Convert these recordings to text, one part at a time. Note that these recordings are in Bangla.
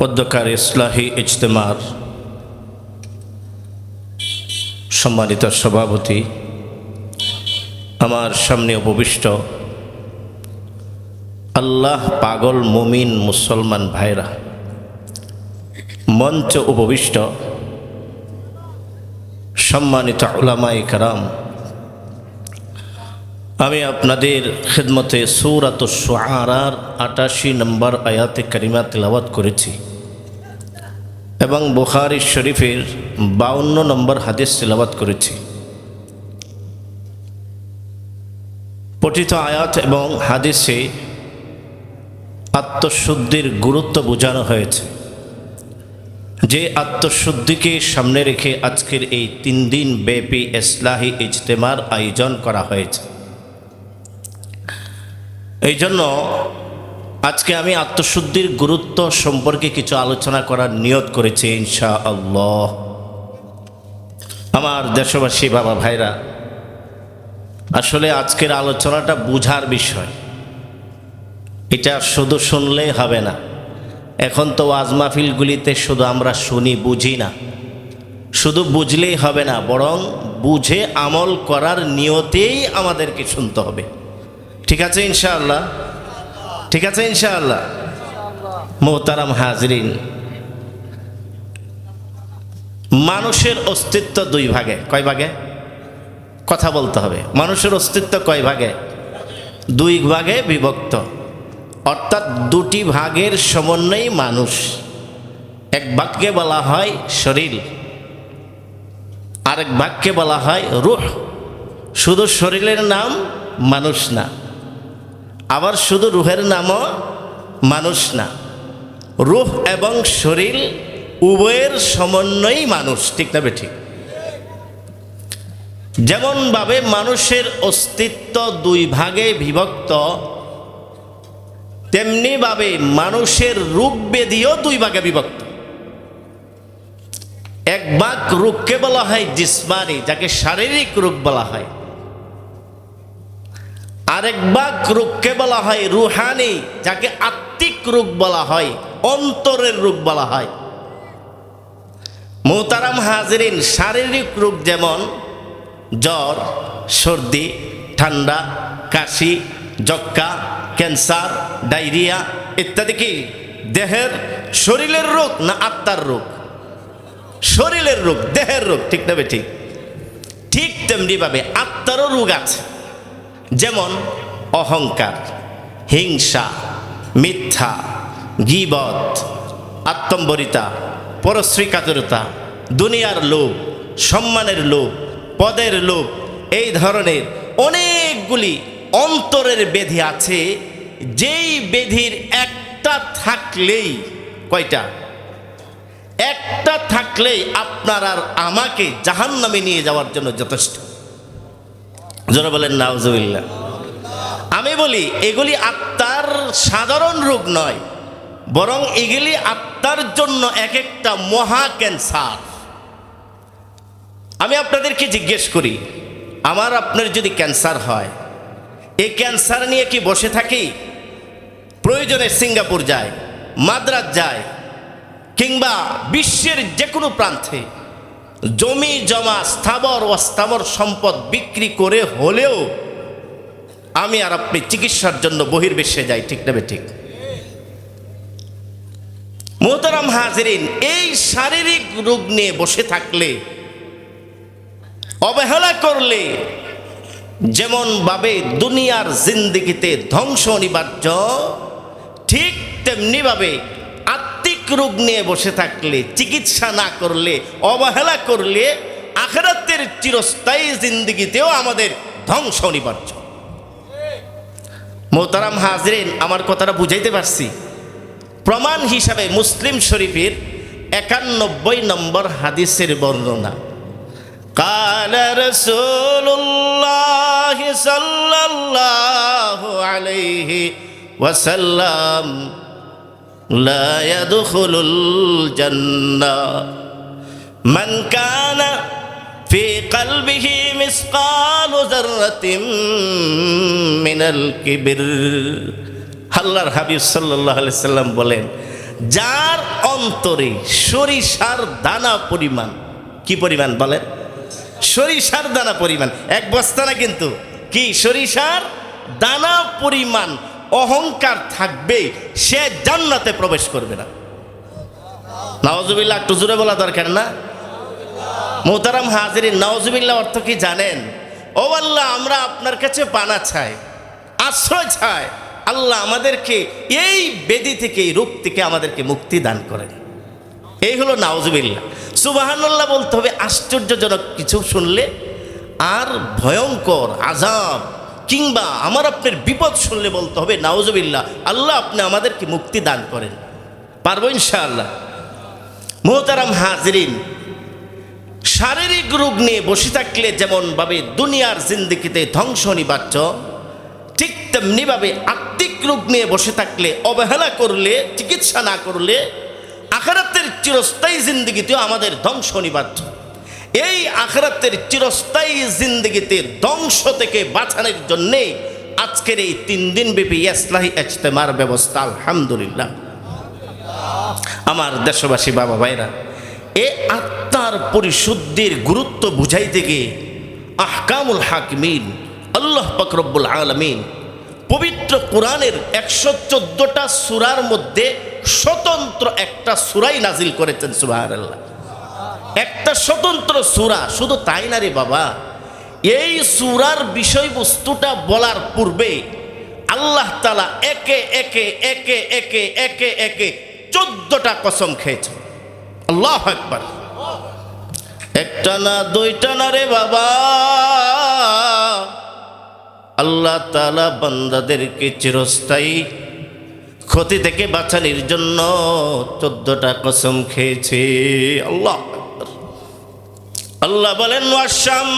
পদ্মকার ইসলাহী ইজতেমার সম্মানিত সভাপতি, আমার সামনে উপবিষ্ট আল্লাহ পাগল মুমিন মুসলমান ভাইরা, মঞ্চ উপবিষ্ট সম্মানিত উলামাই কারাম, আমি আপনাদের খেদমতে সৌরাত সোয়ারার আটাশি নম্বর আয়াতে কারিমা তেলাওয়াত করেছি। এবং বুখারি শরীফের বাউন্ন নম্বর হাদিস তেলাওয়াত করেছি। পঠিত আয়াত এবং হাদিসে আত্মশুদ্ধির গুরুত্ব বোঝানো হয়েছে। যে আত্মশুদ্ধিকে সামনে রেখে আজকের এই তিন দিন ব্যাপী ইসলাহি ইজতেমার আয়োজন করা হয়েছে। এই জন্য আজকে আমি আত্মশুদ্ধির গুরুত্ব সম্পর্কে কিছু আলোচনা করার নিয়ত করেছি ইনশা আল্লাহ আমার দেশবাসী, বাবা ভাইরা, আসলে আজকের আলোচনাটা বুঝার বিষয়। এটা শুধু শুনলেই হবে না। এখন তো ওয়াজ মাহফিলগুলিতে শুধু আমরা শুনি, বুঝি না। শুধু বুঝলেই হবে না, বরং বুঝে আমল করার নিয়তেই আমাদেরকে শুনতে হবে। ঠিক আছে, ইনশাআল্লাহ? ঠিক আছে, ইনশাআল্লাহ। মোহতারাম হাজরিন, মানুষের অস্তিত্ব দুই ভাগে। কয় ভাগে? কথা বলতে হবে। মানুষের অস্তিত্ব কয় ভাগে? দুই ভাগে বিভক্ত। অর্থাৎ দুটি ভাগের সমন্বয়ে মানুষ। এক ভাগকে বলা হয় শরীর, আরেক ভাগকে বলা হয় রুহ। শুধু শরীরের নাম মানুষ না আবার শুধু রুহের নামও মানুষ না। রুহ এবং শরীর উভয়ের সমন্বয়ই মানুষ, ঠিক না ঠিক যেমনভাবে মানুষের অস্তিত্ব দুই ভাগে বিভক্ত, তেমনিভাবে মানুষের রূপ বেদিও দুই ভাগে বিভক্ত। এক ভাগ রূপকে বলা হয় জিসমানি, যাকে শারীরিক রূপ বলা হয়। আরেক ভাগ রূপকে বলা হয় রুহানি, যাকে আত্মিক রোগ বলা হয়, অন্তরের রোগ বলা হয়। মোহতারাম হাজরিন, শারীরিক রোগ যেমন জ্বর, সর্দি, ঠান্ডা, কাশি, যক্কা, ক্যান্সার, ডায়রিয়া ইত্যাদি কি দেহের শরীরের রোগ না আত্মার রোগ? শরীরের রোগ, দেহের রোগ, ঠিক না ঠিক ঠিক তেমনিভাবে আত্মারও রোগ আছে। যেমন অহংকার, হিংসা, মিথ্যা, গিবত, আত্মম্বরিতা, পরশ্রীকাতরতা, দুনিয়ার লোভ, সম্মানের লোভ, পদের লোভ, এই ধরনের অনেকগুলি অন্তরের বেধি আছে, যেই বেধির একটা থাকলেই, কয়টা? একটা থাকলেই আপনার আর আমাকে জাহান নামে নিয়ে যাওয়ার জন্য যথেষ্ট। যারা বলেন নাউজুবিল্লা আমি বলি, এগুলি আত্মার সাধারণ রোগ নয়, বরং এগুলি আত্মার জন্য এক একটা মহা ক্যান্সার। আমি আপনাদেরকে জিজ্ঞেস করি, আমার আপনার যদি ক্যান্সার হয় এই ক্যান্সার নিয়ে কি বসে থাকি? প্রয়োজনে সিঙ্গাপুর যায়, মাদ্রাজ যায়, কিংবা বিশ্বের যে কোনো প্রান্তে জমি, জমা, স্থাবর অস্থাবর সম্পদ বিক্রি করে হলেও আমি আর আপনি চিকিৎসার জন্য বহির্বিশ্বে যাই, ঠিক নেবে ঠিক মোহতারাম হাজরিন, এই শারীরিক রোগ নিয়ে বসে থাকলে, অবহেলা করলে যেমনভাবে দুনিয়ার জিন্দিগিতে ধ্বংস অনিবার্য, ঠিক তেমনিভাবে রোগ নিয়ে বসে থাকলে চিকিৎসা না করলে অবহেলা করলে আখেরাতের চিরস্থায়ী জিন্দিগিতেও আমাদের ধ্বংস অনিবার্য মোহতারাম হাজরেন আমার কথাটা বুঝাইতে পারছি প্রমাণ হিসাবে মুসলিম শরীফের একানব্বই নম্বর হাদিসের বর্ণনা قال رسول الله صلى الله عليه وسلم لا يدخل الجنة من كان في قلبه مثقال ذرة من الكبر আল্লাহর হাবিব সাল্লাহ সাল্লাম বলেন যার অন্তরে সরিষার দানা পরিমাণ কি পরিমাণ বলেন সরিষার দানা পরিমাণ এক বস্তা না কিন্তু কি সরিষার দানা পরিমাণ অহংকার থাকবে, সে জান্নাতে প্রবেশ করবে না। নওয়াজুবিল্লাহ একটু জোরে বলা দরকার না? মোহতারাম হাজির নওয়াজুবিল্লাহ অর্থ কি জানেন? ও আল্লাহ, আমরা আপনার কাছে পানা চাই, আশ্রয় চাই। আল্লাহ আমাদেরকে এই বেদি থেকে, এই রূপ থেকে আমাদেরকে মুক্তি দান করেন। এই হলো নাওজুবিল্লাহ। সুবাহান্লাহ বলতে হবে, আশ্চর্যজনক কিছু শুনলে আর ভয়ঙ্কর, আজাব। কিংবা আমার আপনার বিপদ শুনলে বলতে হবে নাওজুবিল্লাহ আল্লাহ আপনি আমাদেরকে মুক্তি দান করেন। পারব ইনশাআল্লাহ? মোহতারাম হাজরিন, শারীরিক রোগ নিয়ে বসে থাকলে যেমনভাবে দুনিয়ার জিন্দিগিতে ধ্বংস অনিবার্য, ঠিক তেমনিভাবে আত্মিক রোগ নিয়ে বসে থাকলে অবহেলা করলে, চিকিৎসা না করলে আখারাতের চিরস্থায়ী জিন্দিগিতেও আমাদের ধ্বংস অনিবার্য। এই আখারাতের চিরস্থায়ী জিন্দগিতে ধ্বংস থেকে বাঁচানোর জন্যে আজকের এই তিন দিন ব্যাপী ইসলাহী ইজতেমার ব্যবস্থা, আলহামদুলিল্লাহ। আমার দেশবাসী, বাবা ভাইরা, এ আত্মার পরিশুদ্ধির গুরুত্ব বুঝাইতে গিয়ে আহকামুল হাকিমিন, আল্লাহ পাকরব্বুল আলমিন পবিত্র কোরআনের একশো চোদ্দটা সুরার মধ্যে স্বতন্ত্র একটা সুরাই নাজিল করেছেন সুবাহ আল্লাহ একটা স্বতন্ত্র সুরা, শুধু তাই না রে বাবা? এই সুরার বিষয়বস্তুটা বলার পূর্বে আল্লাহ তালা একে একে একে একে একে একে চোদ্দটা কসম খেয়েছে। আল্লাহ একবার একটা না, দুইটা না রে বাবা। আল্লাহ তালা বান্দাদেরকে চিরস্থায়ী ক্ষতি থেকে বাঁচানোর জন্য চোদ্দটা কসম খেয়েছে। আল্লাহ। আল্লাহ বলেন ওয়াশাম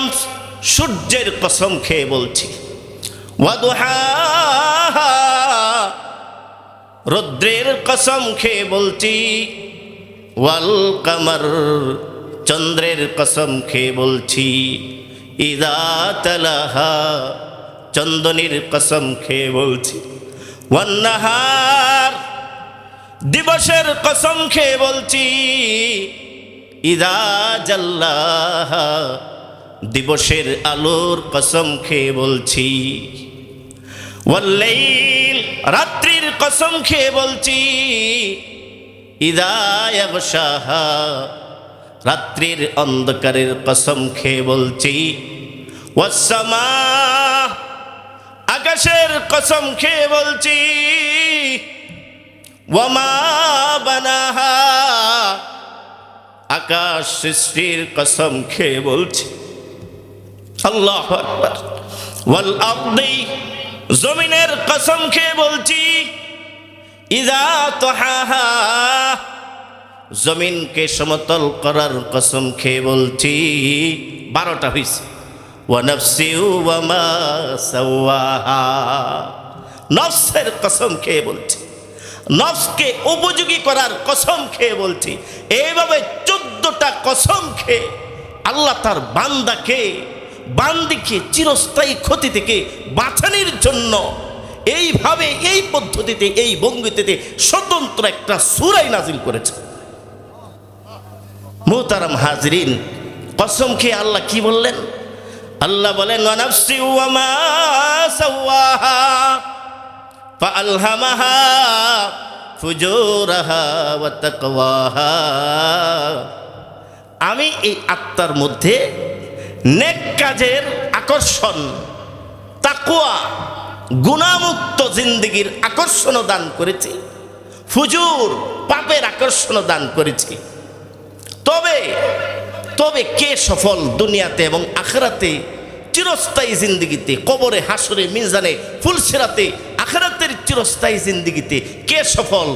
সূর্যের কসম খেয়ে বলছি রুদ্রের কসম খেয়ে বলছি ওয়াল কামার চন্দ্রের কসম খেয়ে বলছি ইদা তালাহা চন্দনীর কসম খেয়ে বলছি ওয়ান্নাহার দিবসের কসম খেয়ে বলছি ইদা জাল্লাহা, দিবসের আলোর কসম খেয়ে বলছি। ওয়াল্লাইল, রাত্রির কসম খেয়ে বলছি। ইদায়াবসাহা রাত্রির অন্ধকারের কসম খেয়ে বলছি। ওয়াসামা আকাশের কসম খেয়ে বলছি। ওয়ামা বানাহা আকাশ সৃষ্টির কসম খেয়ে বলছি, আল্লাহ ওয়াল আরদি, জমিনের কসম খেয়ে বলছি ইদা তোহাহা, জমিনকে সমতল করার কসম খেয়ে বলছি, বারোটা হয়েছে নফসের কসম খেয়ে বলছি। নফসকে উপযোগী করার কসম খেয়ে বলছি, এইভাবে চোদ্দটা কসম খেয়ে আল্লাহ তার বান্দাকে, বান্দিকে চিরস্থায়ী ক্ষতি থেকে বাঁচানোর জন্য এইভাবে, এই পদ্ধতিতে, এই ভঙ্গিতে স্বতন্ত্র একটা সুরাই নাজিল করেছে। মোহতারাম হাজরিন, কসম খেয়ে আল্লাহ কি বললেন? আল্লাহ বলেন ফুজুরাহা ওয়া তাকওয়াহা আমি এই আত্মার মধ্যে নেক কাজের আকর্ষণ তাকুয়া গুণামুক্ত জিন্দগির আকর্ষণ দান করেছি, ফুজুর পাপের আকর্ষণ দান করেছি। তবে তবে কে সফল দুনিয়াতে এবং আখরাতে চিরস্থায়ী জিন্দগিতে, কবরে, হাসরে, মিজানে, ফুলসেরাতে, আখেরাতের চিরস্থায়ী জিন্দগিতে কে সফল,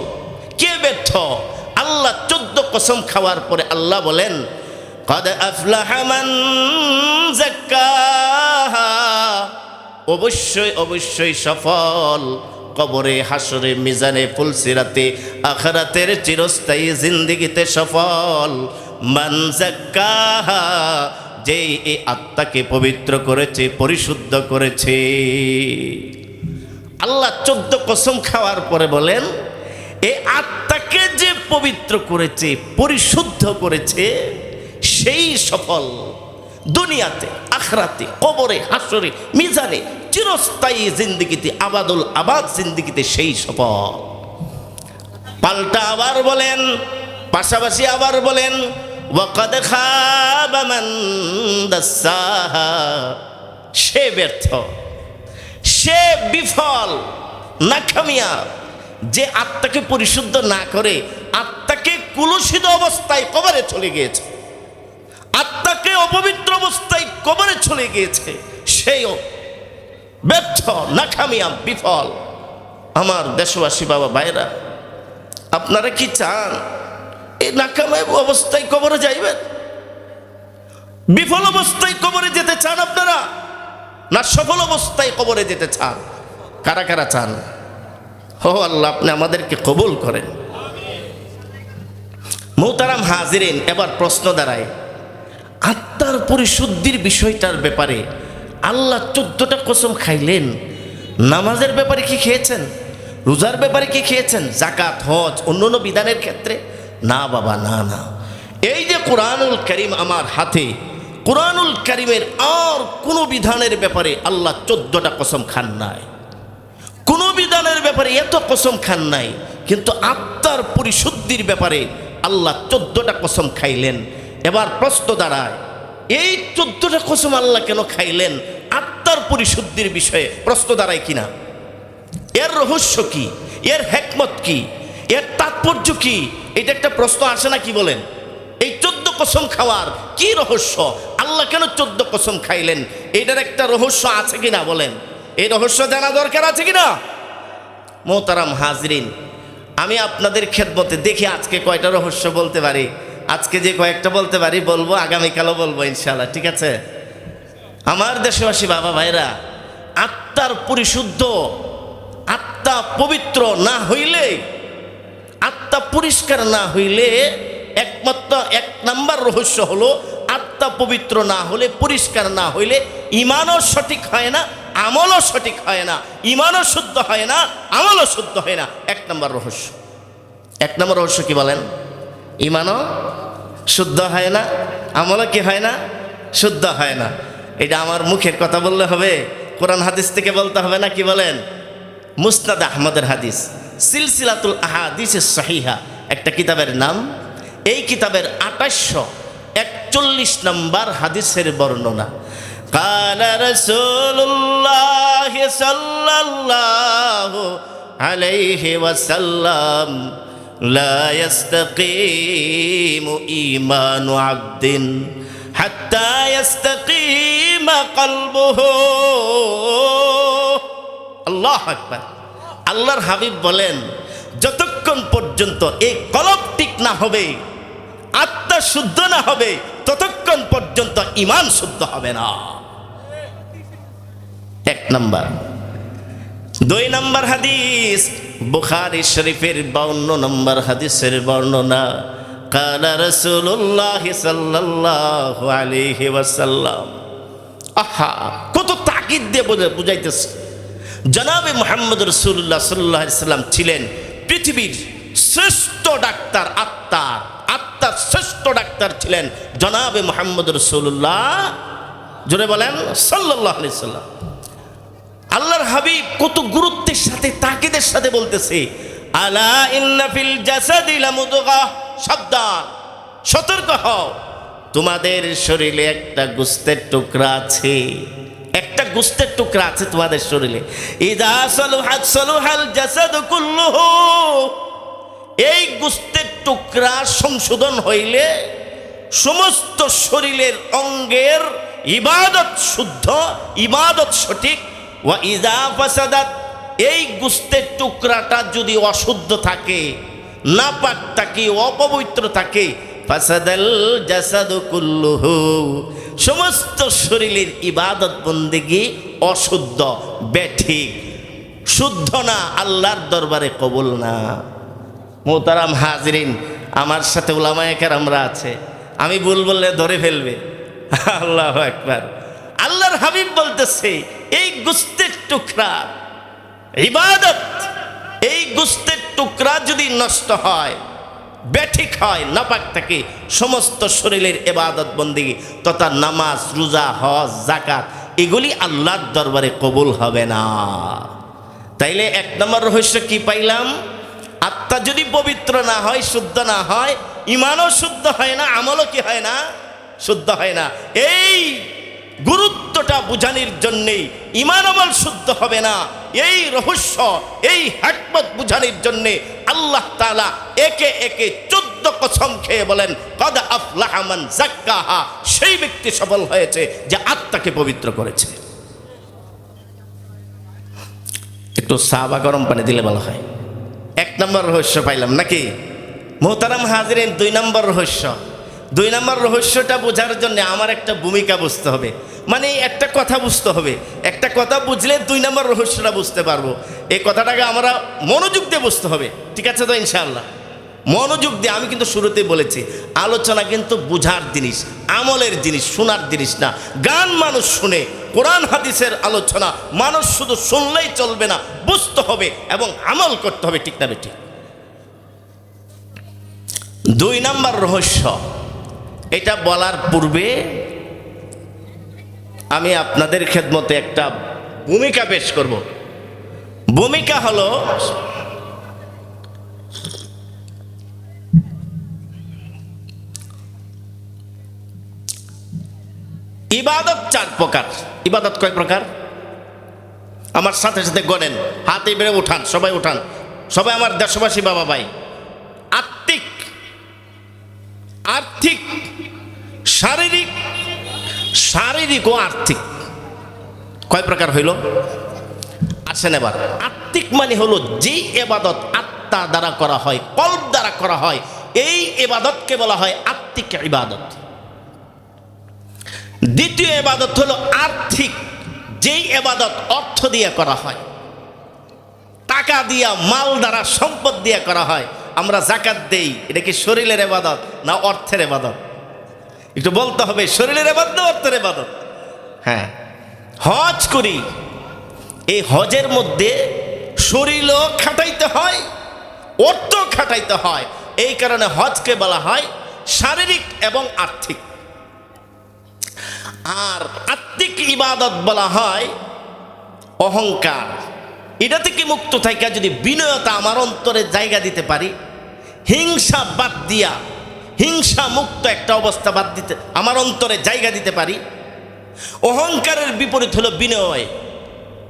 কে ব্যর্থ? আল্লাহ চোদ্দ কসম খাওয়ার পরে আল্লাহ বলেন, কদ আফলাহমান অবশ্যই অবশ্যই সফল, কবরে, হাসরে, মিজানে, ফুলসিরাতে, আখরাতের চিরস্থায়ী জিন্দিগিতে সফল। মানজাক্কাহা যে এই আত্মাকে পবিত্র করেছে, পরিশুদ্ধ করেছে। আল্লাহ চোদ্দ কসম খাওয়ার পরে বলেন এই আত্মাকে যে পবিত্র করেছে, পরিশুদ্ধ করেছে, সেই সফল দুনিয়াতে, আখরাতে, কবরে, হাসরে, মিজানে, চিরস্থায়ী জিন্দিগিতে, আবাদুল আবাদ জিন্দিগিতে সেই সফল। পাল্টা আবার বলেন, পাশাপাশি আবার বলেন ওয়াকাদ খাবা মান। সে ব্যর্থ, সে বিফল, নাকামিয়া। যে আত্মাকে পরিশুদ্ধ না করে, আত্মাকে কুলুষিত অবস্থায় কবরে চলে গিয়েছে। আত্মাকে অপবিত্র অবস্থায় কবরে চলে গিয়েছে। সেও ব্যর্থ, নাকামিয়া, বিফল। আমার দেশবাসী, বাবা ভাইরা আপনারা কি চান এই নাকামায় অবস্থায় কবরে যাইবেন? বিফল অবস্থায় কবরে যেতে চান আপনারা? না সফল অবস্থায় কবরে যেতে চান? কারা কারা চান? হো আল্লাহ, আপনি আমাদেরকে কবুল করেন। মৌতারাম হাজিরেন, এবার প্রশ্ন দাঁড়ায়। আত্মার পরিশুদ্ধির বিষয়টার ব্যাপারে আল্লাহ চোদ্দটা কসম খাইলেন। নামাজের ব্যাপারে কি খেয়েছেন? রোজার ব্যাপারে কি খেয়েছেন? জাকাত, হজ অন্য অন্য বিধানের ক্ষেত্রে না বাবা, না না। এই যে কোরআনুল করিম আমার হাতে, কোরআনুল করিমের আর কোনো বিধানের ব্যাপারে আল্লাহ চোদ্দটা কসম খান নাই। কোনো বিধানের ব্যাপারে এত কসম খান নাই, কিন্তু আত্মার পরিশুদ্ধির ব্যাপারে আল্লাহ চোদ্দটা কসম খাইলেন। এবার প্রশ্ন দাঁড়ায়, এই চোদ্দটা কসম আল্লাহ কেন খাইলেন? আত্মার পরিশুদ্ধির বিষয়ে প্রশ্ন দাঁড়ায় কিনা? এর রহস্য কি? এর হেকমত কি? এর তাৎপর্য কি? এটা একটা প্রশ্ন আসে না, কি বলেন? এই চোদ্দ কসম খাওয়ার কি রহস্য? আল্লাহ কেন চোদ্দ কসম খাইলেন? এটার একটা রহস্য আছে কিনা বলেন? এই রহস্য জানা দরকার আছে কিনা? মোহতারাম হাজরিন, আমি আপনাদের খেদমতে দেখি আজকে কয়টা রহস্য বলতে পারি। আজকে যে কয়েকটা বলতে পারি, বলব, আগামীকালও বলব ইনশাল্লাহ ঠিক আছে? আমার দেশবাসী বাবা ভাইরা, আত্মার পরিশুদ্ধ, আত্মা পবিত্র না হইলে আত্মা পরিষ্কার না হইলে একমাত্র এক নাম্বার রহস্য হলো, আত্মা পবিত্র না হলে, পরিষ্কার না হইলে ইমানও সঠিক হয় না, আমলও সঠিক হয় না, ইমানও শুদ্ধ হয় না, আমলও শুদ্ধ হয় না। এক নম্বর রহস্য। এক নম্বর রহস্য কি বলেন? ইমানও শুদ্ধ হয় না, আমলও কি হয় না, শুদ্ধ হয় না। এটা আমার মুখের কথা বললে হবে, কোরআন হাদিস থেকে বলতে হবে না কি বলেন? মুস্তাদ আহমদের হাদিস। সিলসিলাতুল আহাদিস সাহিহা একটা কিতাবের নাম এই কিতাবের আঠাশশো একচল্লিশ নম্বর হাদিসের বর্ণনা قال رسول الله صلى الله عليه وسلم لا يستقيم إيمان عبد حتى يستقيم قلبه আল্লাহ আকবার আল্লাহর হাবিব বলেন, যতক্ষণ পর্যন্ত এই কলব ঠিক না হবে, আত্মা শুদ্ধ না হবে, ততক্ষণ পর্যন্ত ইমান শুদ্ধ হবে না। এক নম্বর। দুই নম্বর হাদিস, বুখারি শরীফের বাউন্ন নম্বর হাদিসের বর্ণনা, কালা রসুল্লাহ সাল্লাল্লাহু আলাইহি ওয়াসাল্লাম আহা, কত তাকিদ দিয়ে বোঝা- বুঝাইতেছে। জনাবে মোহাম্মদ রসুল্লাহ সাল্লাহ ছিলেন পৃথিবীর শ্রেষ্ঠ ডাক্তার, আত্মার আত্মার শ্রেষ্ঠ ডাক্তার ছিলেন জনাবে মোহাম্মদ রসুল্লাহ জোরে বলেন সাল্লাহ সাল্লাম। আল্লাহর হাবিব কত গুরুত্বের সাথে তাকিদের সাথে বলতেছে, আলা ইন্নাফিল জাসাদি লামুদগা। সাবধান, সতর্ক হও। তোমাদের শরীরে একটা গুস্তের টুকরা আছে। একটা গুস্তের টুকরা আছে তোমাদের শরীরে। এই গুস্তের টুকরা সংশোধন হইলে সমস্ত শরীরের অঙ্গের ইবাদত শুদ্ধ, ইবাদত সঠিক। ফাসাদাত, এই গুস্তের টুকরাটা যদি অশুদ্ধ থাকে, নাপাক থাকে, অপবিত্র থাকে, ফাসাদাল জাসাদু সমস্ত শরীরের ইবাদত বন্দেগি অশুদ্ধ ব্যাঠিক শুদ্ধ না, আল্লাহর দরবারে কবুল না। মোতারাম হাজরিন, আমার সাথে ওলামায়কের আমরা আছে। আমি ভুল বললে ধরে ফেলবে। আল্লাহ একবার আল্লাহর হাবিব বলতেছে, এই গুস্তের টুকরা, ইবাদত, এই গুস্তের টুকরা যদি নষ্ট হয় ব্যাঠিক হয় নাপাক থাকে। সমস্ত শরীরের এবাদত বন্দি তথা নামাজ, রোজা, হজ জাকাত এগুলি আল্লাহর দরবারে কবুল হবে না। তাইলে এক নম্বর রহস্য কি পাইলাম? আত্মা যদি পবিত্র না হয়, শুদ্ধ না হয়, ইমানও শুদ্ধ হয় না, আমলও কি হয় না? শুদ্ধ হয় না। এই গুরুত্বটা বুঝানির জন্যেই ইমান আমল শুদ্ধ হবে না। এই রহস্য, এই হ্যাকমত বুঝানির জন্যে আল্লাহ তালা একে একে চোদ্দ কসম খেয়ে বলেন, কদ আফলাহমান জাক্কাহা সেই ব্যক্তি সফল হয়েছে যে আত্মাকে পবিত্র করেছে। একটু সাবা গরম পানি দিলে ভালো হয়। এক নম্বর রহস্য পাইলাম নাকি? মোহতারাম হাজিরেন, দুই নম্বর রহস্য। দুই নম্বর রহস্যটা বোঝার জন্য আমার একটা ভূমিকা বুঝতে হবে। মানে একটা কথা বুঝতে হবে। একটা কথা বুঝলে দুই নম্বর রহস্যটা বুঝতে পারব। এই কথাটাকে আমরা মনোযোগ দিয়ে বুঝতে হবে। ঠিক আছে তো ইনশাআল্লাহ? মনোযোগ দিয়ে, আমি কিন্তু শুরুতেই বলেছি, আলোচনা কিন্তু বুঝার জিনিস, আমলের জিনিস, শোনার জিনিস না। গান মানুষ শুনে, কোরআন, হাদিসের আলোচনা, মানুষ শুধু শুনলেই চলবে না, বুঝতে হবে এবং আমল করতে হবে, ঠিক না বেটি দুই নাম্বার রহস্য, এটা বলার পূর্বে আমি আপনাদের খেদমতে একটা ভূমিকা পেশ করব। ভূমিকা হলো ইবাদত চার প্রকার। ইবাদত কয় প্রকার? আমার সাথে সাথে গণেন হাতে বেড়ে উঠান, সবাই উঠান। সবাই আমার দেশবাসী বাবা ভাই। আত্মিক, আর্থিক, শারীরিক শারীরিক ও আর্থিক। কয় প্রকার হইল? আসেন এবার। আত্মিক মানে হলো যেই এবাদত আত্মা দ্বারা করা হয়, কল্প দ্বারা করা হয়, এই এবাদতকে বলা হয় আত্মিক ইবাদত। দ্বিতীয় এবাদত হলো আর্থিক, যেই এবাদত অর্থ দিয়ে করা হয়। টাকা দিয়া, মাল দ্বারা সম্পদ দিয়ে করা হয়। আমরা জাকাত দেই, এটা কি শরীরের এবাদত না অর্থের এবাদত? একটু বলতে হবে শরীরের এবাদত না অর্থের এবাদত হ্যাঁ। হজ করি এই হজের মধ্যে শরীরও খাটাইতে হয় অর্থ খাটাইতে হয়। এই কারণে হজকে বলা হয় শারীরিক এবং আর্থিক। আর আত্মিক ইবাদত বলা হয় অহংকার। এটা থেকে মুক্ত থাকা যদি বিনয়তা আমার অন্তরে জায়গা দিতে পারি হিংসা বাদ দিয়া হিংসা মুক্ত একটা অবস্থা বাদ দিতে, আমার অন্তরে জায়গা দিতে পারি? অহংকারের বিপরীত হলো বিনয়।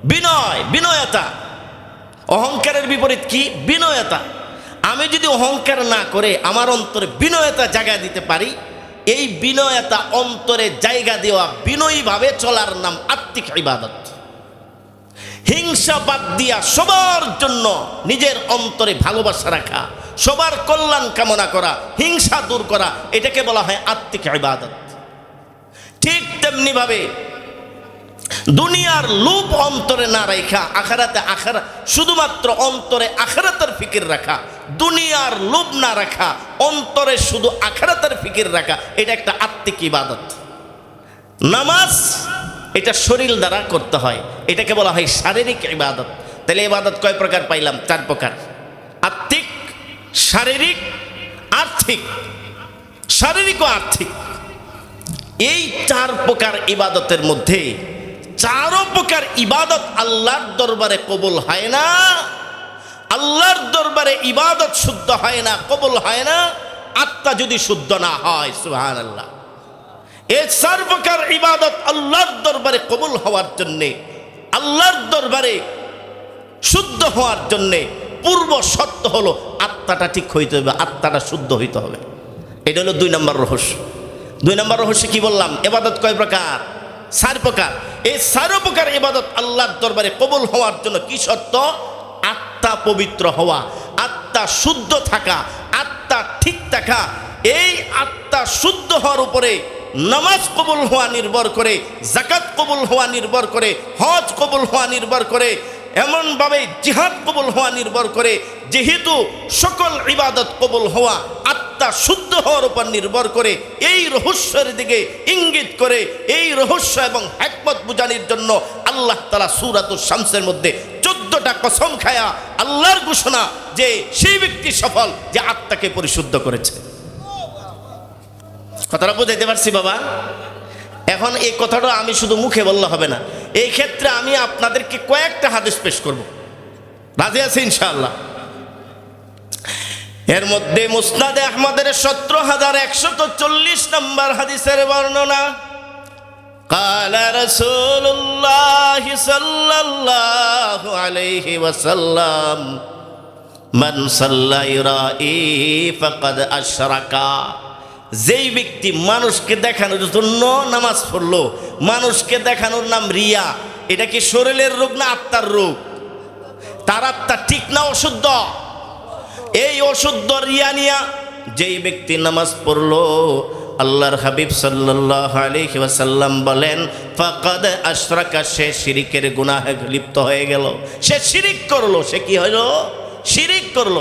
বিনয়, বিনয়তা। অহংকারের বিপরীত কি? বিনয়তা। আমি যদি অহংকার না করে আমার অন্তরে বিনয়তা জায়গা দিতে পারি, এই বিনয়তা অন্তরে জায়গা দেওয়া বিনয়ীভাবে চলার নাম আত্মিক ইবাদত। হিংসা বাদ দিয়া সবার জন্য নিজের অন্তরে ভালোবাসা রাখা সবার কল্যাণ কামনা করা, হিংসা দূর করা, এটাকে বলা হয় আত্মিক ইবাদত। ঠিক তেমনি ভাবে দুনিয়ার লোভ অন্তরে না রেখা আখারাতে আখারা, শুধুমাত্র অন্তরে আখারাতের ফিকির রাখা, দুনিয়ার লোভ না রাখা, অন্তরে শুধু আখারাতের ফিকির রাখা, এটা একটা আত্মিক ইবাদত। নামাজ, এটা শরীর দ্বারা করতে হয়, এটাকে বলা হয় শারীরিক ইবাদত। তাহলে ইবাদত কয় প্রকার পাইলাম? চার প্রকার। আত্মিক শারীরিক, আর্থিক, শারীরিক ও আর্থিক। এই চার প্রকার ইবাদতের মধ্যে চারো প্রকার ইবাদত আল্লাহর দরবারে কবুল হয় না, আল্লাহর দরবারে ইবাদত শুদ্ধ হয় না, কবুল হয় না, আত্মা যদি শুদ্ধ না হয় সুহান আল্লাহ এ চার প্রকার ইবাদত আল্লাহর দরবারে কবুল হওয়ার জন্যে, আল্লাহর দরবারে শুদ্ধ হওয়ার জন্যে পূর্ব সত্য হলো আত্মাটা ঠিক হইতে হবে, আত্মাটা শুদ্ধ হইতে হবে। এটা হলো দুই নম্বর রহস্য। দুই নম্বর রহস্য কি বললাম? এবাদত কয় প্রকার? চার প্রকার। এই চার প্রকার এবাদত আল্লাহর দরবারে কবুল হওয়ার জন্য কি শর্ত? আত্মা পবিত্র হওয়া, আত্মা শুদ্ধ থাকা, আত্মা ঠিক থাকা। এই আত্মা শুদ্ধ হওয়ার উপরে নামাজ কবুল হওয়া নির্ভর করে জাকাত কবুল হওয়া নির্ভর করে, হজ কবুল হওয়া নির্ভর করে। এমনভাবে জিহাদ কবুল হওয়া নির্ভর করে, যেহেতু সকল ইবাদত কবুল হওয়া আত্মা শুদ্ধ হওয়ার উপর নির্ভর করে, এই রহস্যের দিকে ইঙ্গিত করে, এই রহস্য এবং হ্যাকমত বুঝানির জন্য আল্লাহ তালা সুরাতুর শামসের মধ্যে চোদ্দটা কসম খায়া আল্লাহর ঘোষণা যে সেই ব্যক্তি সফল, যে আত্মাকে পরিশুদ্ধ করেছে। কথাটা বুঝাইতে পারছি বাবা? এখন এই কথাটা আমি শুধু মুখে বললে হবে না এই ক্ষেত্রে আমি আপনাদেরকে কয়েকটা হাদিস পেশ করব রাজি আছে ইনশাআল্লাহ এর মধ্যে মুসনাদে আহমদের সতেরো হাজার একশত চল্লিশ নম্বর হাদিসের বর্ণনা قال رسول الله صلى الله عليه وسلم من صلى يرائي فقد أشرك যেই ব্যক্তি মানুষকে দেখানোর জন্য নামাজ পড়ল, মানুষকে দেখানোর নাম রিয়া, এটা কি শরীরের রোগ না আত্মার রোগ? তার আত্মা ঠিক না অশুদ্ধ? এই অশুদ্ধ রিয়া নিয়া যেই ব্যক্তি নামাজ পড়ল, আল্লাহর হাবিব সাল্লাহ ওয়াসাল্লাম বলেন, ফাকাদ আশরাকা সে শিরিকের গুনাহে লিপ্ত হয়ে গেল। সে শিরিক করল, সে কি হলো? শিরিক করল।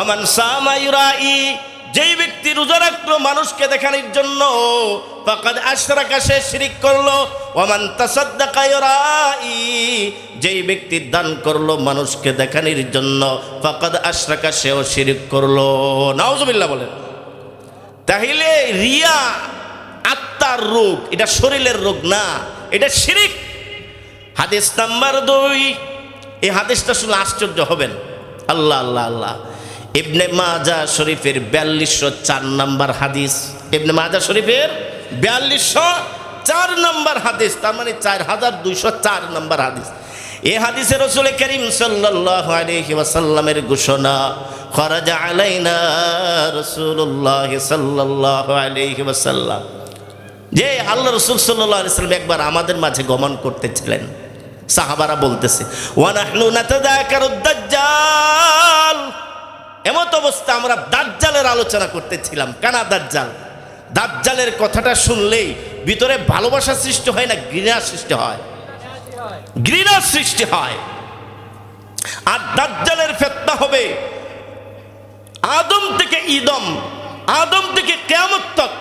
ওমান সামায়ুরাই যেই ব্যক্তি রোজা রাখল মানুষকে দেখানোর জন্য, ফাকাদ আশরাকা, সে শিরিক করল। ওমান তাসাদ্দাকা ইউরাই, যেই ব্যক্তি দান করল মানুষকে দেখানোর জন্য, ফাকাদ আশরাকা, সেও শিরিক করল। নাউজুবিল্লাহ বলেন। তাহলে রিয়া আত্মার রোগ, এটা শরীরের রোগ না, এটা শিরিক। হাদিস নাম্বার দুই, এই হাদিসটা শুনে আশ্চর্য হবেন। আল্লাহ আল্লাহ আল্লাহ। ইবনে মাজা শরীফের বিয়াল্লিশশো চার নম্বর হাদিস। ইবনে মাজা শরীফের বিয়াল্লিশশো চার নম্বর হাদিস, তার মানে চার হাজার দুইশো চার নম্বর হাদিস। এ হাদিসে রসুল করিম ওয়াসাল্লামের ঘোষণা, খরাজা আলাইনা রাসূলুল্লাহ সাল্লাল্লাহু আলাইহি ওয়াসাল্লাম। যে আল্লাহ রসুল আলাইহি সাল্লাম একবার আমাদের মাঝে গমন করতেছিলেন। সাহাবারা বলতেছে ওয়ানাহনু নাতাযাকারুদ দাজ্জাল এমত অবস্থা আমরা দাজ্জালের আলোচনা করতেছিলাম। কানা দাজ্জাল? দাজ্জালের কথাটা শুনলেই ভিতরে ভালোবাসা সৃষ্টি হয় না ঘৃণা সৃষ্টি হয়? ঘৃণা সৃষ্টি হয়। আর দাজ্জালের ফেতনা হবে আদম থেকে ইদম, আদম থেকে কেয়ামত তক।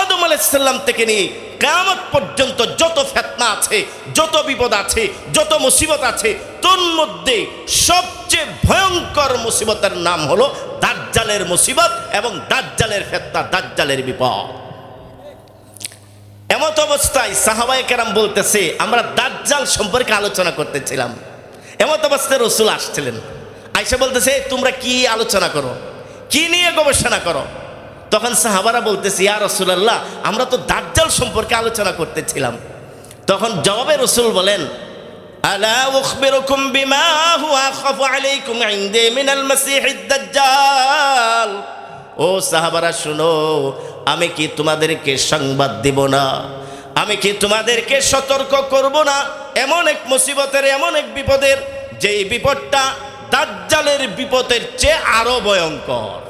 আদম আলাইসাল্লাম থেকে নিয়ে কেয়ামত পর্যন্ত যত ফেতনা আছে, যত বিপদ আছে, যত মুসিবত আছে, তোর মধ্যে সবচেয়ে ভয়ঙ্কর মুসিবতের নাম হলো দাজ্জালের মুসিবত এবং দাজ্জালের ফেতনা, দাজ্জালের বিপদ। এমত অবস্থায় সাহাবাই কেরাম বলতেছে, আমরা দাজ্জাল সম্পর্কে আলোচনা করতেছিলাম। এমত অবস্থায় রসুল আসছিলেন। আইসা বলতেছে তোমরা কি আলোচনা করো? কি নিয়ে গবেষণা করো? তখন সাহাবারা বলতেছে, ইয়া রসুলাল্লাহ, আমরা তো দাজ্জাল সম্পর্কে আলোচনা করতেছিলাম। তখন জবাবে রসুল বলেন আলা উখবিরুকুম বিমা হুয়া আখাফু আলাইকুম ইনদি মিনাল মাসিহিদ দাজ্জাল। ও সাহাবারা, শুনো, আমি কি তোমাদেরকে সংবাদ দিব না? আমি কি তোমাদেরকে সতর্ক করব না? এমন এক মুসিবতের, এমন এক বিপদের, যেই বিপদটা দাজ্জালের বিপদের চেয়ে আরও ভয়ঙ্কর।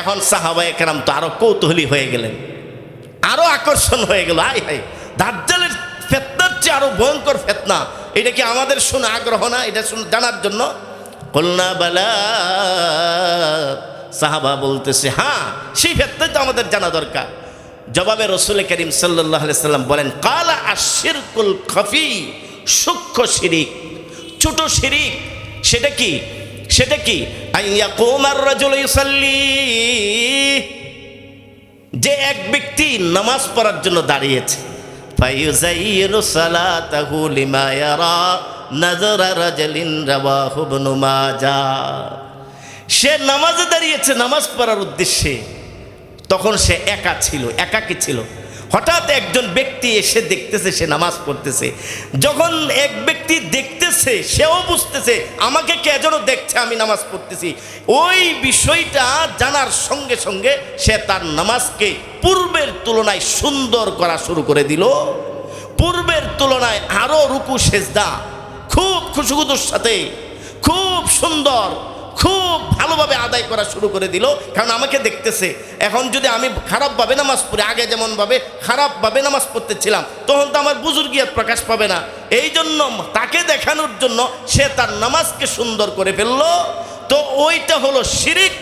এখন সাহাবায়ে কেরাম তো আরও কৌতূহলী হয়ে গেলেন, আরও আকর্ষণ হয়ে গেল। আয় হাই দাজ্জালের চেয়ে আরও ভয়ঙ্কর ফেতনা, এটা কি আমাদের শুনে আগ্রহ না? এটা শুনে জানার জন্য। সাহাবা বলতেছে হ্যাঁ সেই ফেতনাই তো আমাদের জানা দরকার। জবাবে রসুল করিম সাল্লাম বলেন, কালা আশিরকুল খফি, সূক্ষ্ম শিরিক। ছোট শিরিক, সেটা কি? সেটা কি? যে এক ব্যক্তি নামাজ পড়ার জন্য দাঁড়িয়েছে। ফায়ুজাইয়িনু সালাতাহু লিমা ইয়ারা নাযরা রাজুলিন রাওয়াহু ইবনু মাজাহ সে নামাজে দাঁড়িয়েছে, নামাজ পড়ার উদ্দেশ্যে। তখন সে একা ছিল, একাকী ছিল। হঠাৎ একজন ব্যক্তি এসে দেখতেছে, সে নামাজ পড়তেছে। যখন এক ব্যক্তি দেখতেছে, সেও বুঝতেছে, আমাকে কে যেন দেখছে, আমি নামাজ পড়তেছি। ওই বিষয়টা জানার সঙ্গে সঙ্গে সে তার নামাজকে পূর্বের তুলনায় সুন্দর করা শুরু করে দিল। পূর্বের তুলনায় আরও রুকু, সেজদা, খুব খুশুগুদুর সাথে, খুব সুন্দর খুব ভালোভাবে আদায় করা শুরু করে দিল, কারণ আমাকে দেখতেছে। এখন যদি আমি খারাপভাবে নামাজ পড়ি, আগে যেমনভাবে খারাপভাবে নামাজ পড়তেছিলাম, তখন তো আমার বুজুর্গিয়াত প্রকাশ পাবে না। এই জন্য তাকে দেখানোর জন্য সে তার নামাজকে সুন্দর করে ফেলল। তো ওইটা হলো শিরিক,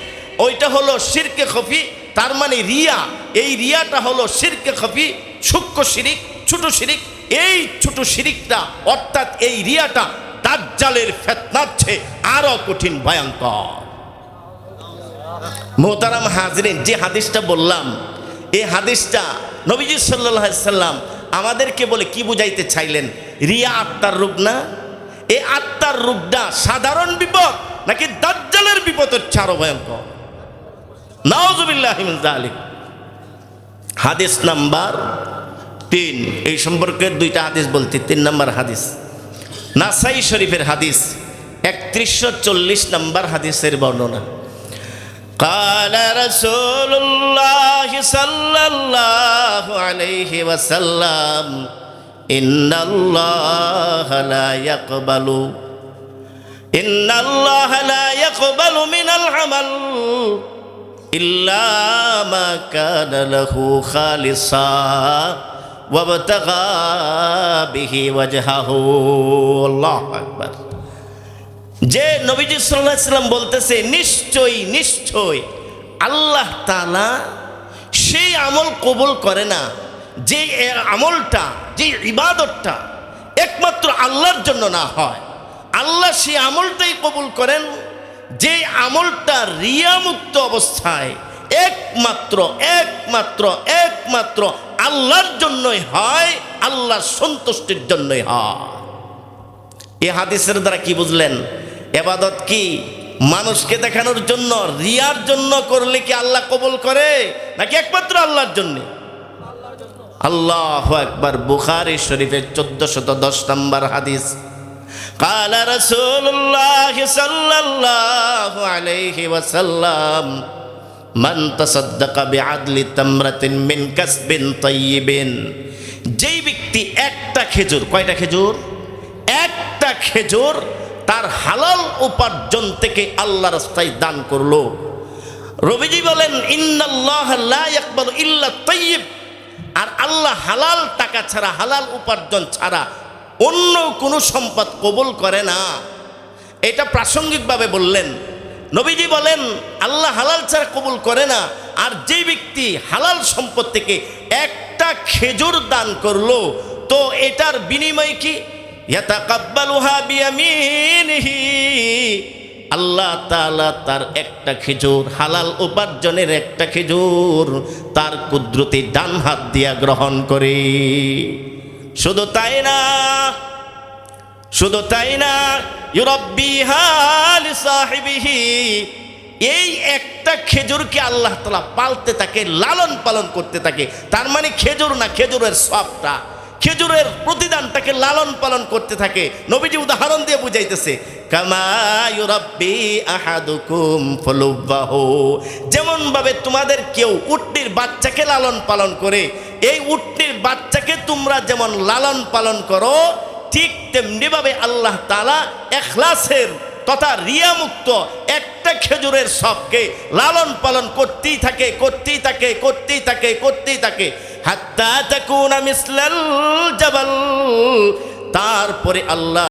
ওইটা হলো শিরকে খফি, তার মানে রিয়া। এই রিয়াটা হলো শিরকে খফি, সূক্ষ্ম শিরিক, ছোট শিরিক। এই ছোট শিরিকটা, অর্থাৎ এই রিয়াটা দাজ্জালের ফেতনার চেয়ে আরও কঠিন, ভয়ঙ্কর। মোহতারাম হাজরিন, যে হাদিসটা বললাম এই হাদিসটা নবীজি সাল্লাম আমাদেরকে বলে কি বুঝাইতে চাইলেন? রিয়া আত্মার রূপ না? এ আত্মার রূপটা সাধারণ বিপদ নাকি দাজ্জালের বিপদের চারো ভয়ঙ্কর? নওয়াজুবিল্লাহ হাদিস নাম্বার তিন, এই সম্পর্কে দুইটা হাদিস বলতে তিন নাম্বার হাদিস। নাসাই শরীফের হাদিস একত্রিশশো চল্লিশ নাম্বার হাদিসের বর্ণনা قال رسول الله صلى الله عليه وسلم إن الله لا يقبل إن الله لا يقبل من العمل إلا ما كان له خالصا وابتغى به وجهه الله أكبر যে নবীজি সাল্লাহ সাল্লাম বলতেছে নিশ্চয়ই নিশ্চয় আল্লাহ তালা সেই আমল কবুল করে না যে এ আমলটা যে ইবাদতটা একমাত্র আল্লাহর জন্য না হয় আল্লাহ সেই আমলটাই কবুল করেন যে আমলটা রিয়ামুক্ত অবস্থায় একমাত্র একমাত্র একমাত্র আল্লাহর জন্যই হয় আল্লাহর সন্তুষ্টির জন্যই হয় এ হাদিসের দ্বারা কি বুঝলেন এবাদত কি মানুষকে দেখানোর জন্য রিয়ার জন্য করলে কি আল্লাহ কবুল করে নাকি একমাত্র আল্লাহর জন্য আল্লাহ একবার বুখারি শরীফের চোদ্দ শত দশ নম্বর হাদিস قال رسول الله صلى الله عليه وسلم মান তাসাদ্দাকা বিআদলি তামরাতিন মিন কাসবিন তাইয়িবিন। যেই ব্যক্তি একটা খেজুর, কয়টা খেজুর? একটা খেজুর তার হালাল উপার্জন থেকে আল্লাহ রাস্তায় দান করল। রবিজি বলেন, ইন্নাল্লাহ লা ইয়াকবালু ইল্লা তাইয়িব। আর আল্লাহ হালাল টাকা ছাড়া, হালাল উপার্জন ছাড়া অন্য কোনো সম্পদ কবুল করে না। এটা প্রাসঙ্গিকভাবে বললেন নবীজি বলেন, আল্লাহ হালাল ছাড়া কবুল করে না। আর যে ব্যক্তি হালাল সম্পদ থেকে একটা খেজুর দান করল, তো এটার বিনিময় কি? আল্লাহ তাআলা তার একটা খেজুর, হালাল উপার্জনের একটা খেজুর তার কুদরতি ডান হাত দিয়া গ্রহণ করে। শুধু তাই না শুধু তাই না এই একটা খেজুরকে আল্লাহ তালা পালতে থাকে, লালন পালন করতে থাকে। তার মানে খেজুর না, খেজুরের সবটা খেজুরের প্রতিদানটাকে লালন পালন করতে থাকে। নবীজি উদাহরণ দিয়ে বুঝাইতেছে যেমন ভাবে তোমাদের কেউ উটনির বাচ্চাকে লালন পালন করে, এই উটনির বাচ্চাকে তোমরা যেমন লালন পালন করো ঠিক তেমনিভাবে আল্লাহ তালা এখলাসের তথা রিয়ামুক্ত একটা খেজুরের সবকে লালন পালন করতেই থাকে করতেই থাকে করতেই থাকে করতেই থাকে। হাত্তা তাকুনা মিসলাল জাবাল। তারপরে আল্লাহ